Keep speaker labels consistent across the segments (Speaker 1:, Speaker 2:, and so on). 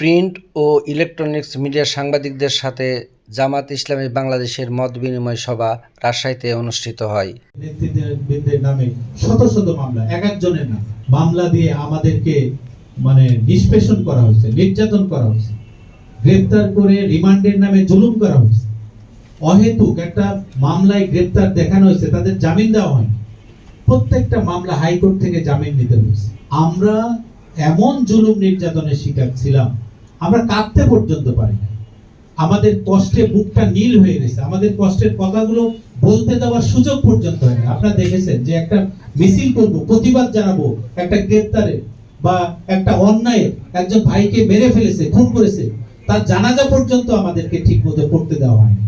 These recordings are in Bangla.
Speaker 1: প্রিন্ট ও ইলেকট্রনিক্স মিডিয়ার সাংবাদিকদের সাথে জামাত ইসলামী বাংলাদেশের মত বিনিময় সভা রাজশাহীতে অনুষ্ঠিত হয়।
Speaker 2: নেতৃবৃন্দের নামে শত শত মামলা, এক একজনের নাম। মামলা দিয়ে আমাদেরকে মানে নিষ্পেষণ করা হয়েছে, নির্যাতন করা হয়েছে। গ্রেপ্তার করে রিমান্ডের নামে জুলুম করা হয়েছে। অহেতুক একটা মামলায় গ্রেপ্তার দেখানো হয়েছে, তাদের জামিন দেওয়া হয়নি। প্রত্যেকটা মামলা হাইকোর্ট থেকে জামিন নিতে হয়েছে। আমরা এমন জুলুম নির্যাতনের শিকার ছিলাম আমরা কাঁদতে পর্যন্ত পারি না আমাদের কষ্টে বুকটা নীল হয়ে গেছে। আমাদের কষ্টের কথাগুলো বলতে দেওয়ার সুযোগ পর্যন্ত হয় না আপনারা দেখেছেন যে একটা মিছিল করব, প্রতিবাদ জানাব, একটা গ্রেপ্তারে বা একটা অন্যায় একজন ভাইকে মেরে ফেলেছে, খুন করেছে, তার জানাজা পর্যন্ত আমাদেরকে ঠিক মতো করতে দেওয়া হয়নি।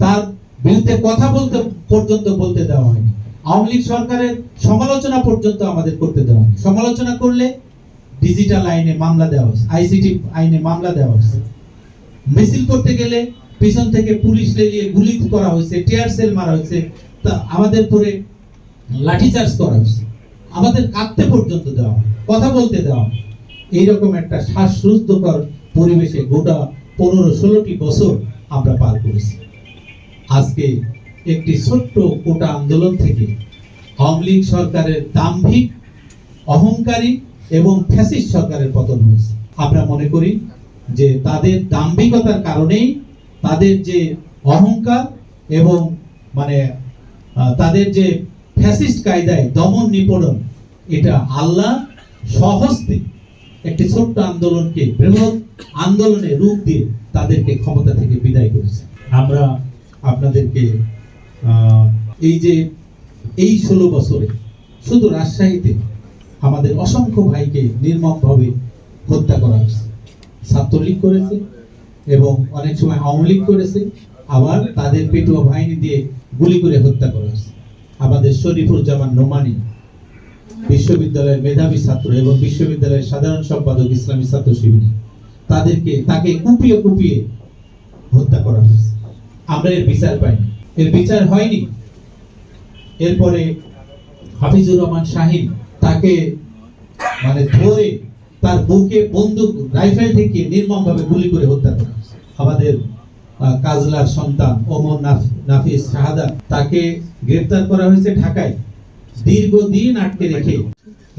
Speaker 2: তার বিরুদ্ধে কথা বলতে পর্যন্ত বলতে দেওয়া হয়নি। আওয়ামী লীগ সরকারের সমালোচনা পর্যন্ত আমাদের করতে দেওয়া হয়নি। সমালোচনা করলে ডিজিটাল আইনে মামলা দেওয়া হয়েছে আইসিটি আইনে মামলা দেওয়া হয়েছে। মিছিল করতে গেলে পিছন থেকে পুলিশ লেলিয়ে গুলি করা হয়েছে টিয়ার সেল মারা হয়েছে, তা আমাদের পরে লাঠিচার্জ করা হয়েছে। আমাদের কাঁদতে পর্যন্ত দেওয়া কথা বলতে দেওয়া এইরকম একটা শ্বাসরুদ্ধকর পরিবেশে গোটা পনেরো ষোলোটি বছর আমরা পার করেছি। আজকে একটি ছোট্ট কোটা আন্দোলন থেকে আওয়ামী লীগ সরকারের দাম্ভিক অহংকারী এবং ফ্যাসিস্ট সরকারের পতন হয়েছে। আমরা মনে করি যে তাদের দাম্ভিকতার কারণেই তাদের যে অহংকার এবং মানে তাদের যে ফ্যাসিস্ট কায়দায় দমন নিপীড়ন, এটা আল্লাহ সহস্তে একটি ছোট্ট আন্দোলনকে, বৃহৎ আন্দোলনে রূপ দিয়ে তাদেরকে ক্ষমতা থেকে বিদায় করেছে। আমরা আপনাদেরকে এই যে, এই ষোলো বছরে শুধু রাজশাহীতে আমাদের অসংখ্য ভাইকে নির্মমভাবে হত্যা করা হয়েছে। ছাত্রলীগ করেছে এবং অনেক সময় আওয়ামী লীগ করেছে, আবার তাদের পেটুয়া বাহিনী দিয়ে গুলি করে হত্যা করা হয়েছে। আমাদের শরীফুজ্জামান নোমানি বিশ্ববিদ্যালয়ের মেধাবী ছাত্র এবং বিশ্ববিদ্যালয়ের সাধারণ সম্পাদক ইসলামী ছাত্র শিবির। তাদেরকে, তাকে কুপিয়ে কুপিয়ে হত্যা করা হয়েছে। আমরা এর বিচার পাইনি। এর বিচার হয়নি। এরপরে হাফিজুর রহমান শাহিন তাকে মানে ধরে তার বুকে বন্দুক, রাইফেল ঠেকিয়ে নির্মমভাবে গুলি করে হত্যা করা আমাদের কাজলার সন্তান ওমর নাফিস শাহাদা তাকে গ্রেপ্তার করা হয়েছে ঢাকায়। দীর্ঘদিন আটকে রেখে।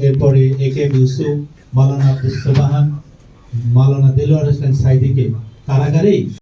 Speaker 2: এরপরে A K M Yusuf, Maulana Abdul Sobhan Maulana Delwar Hossain সাইদিকে কারাগারেই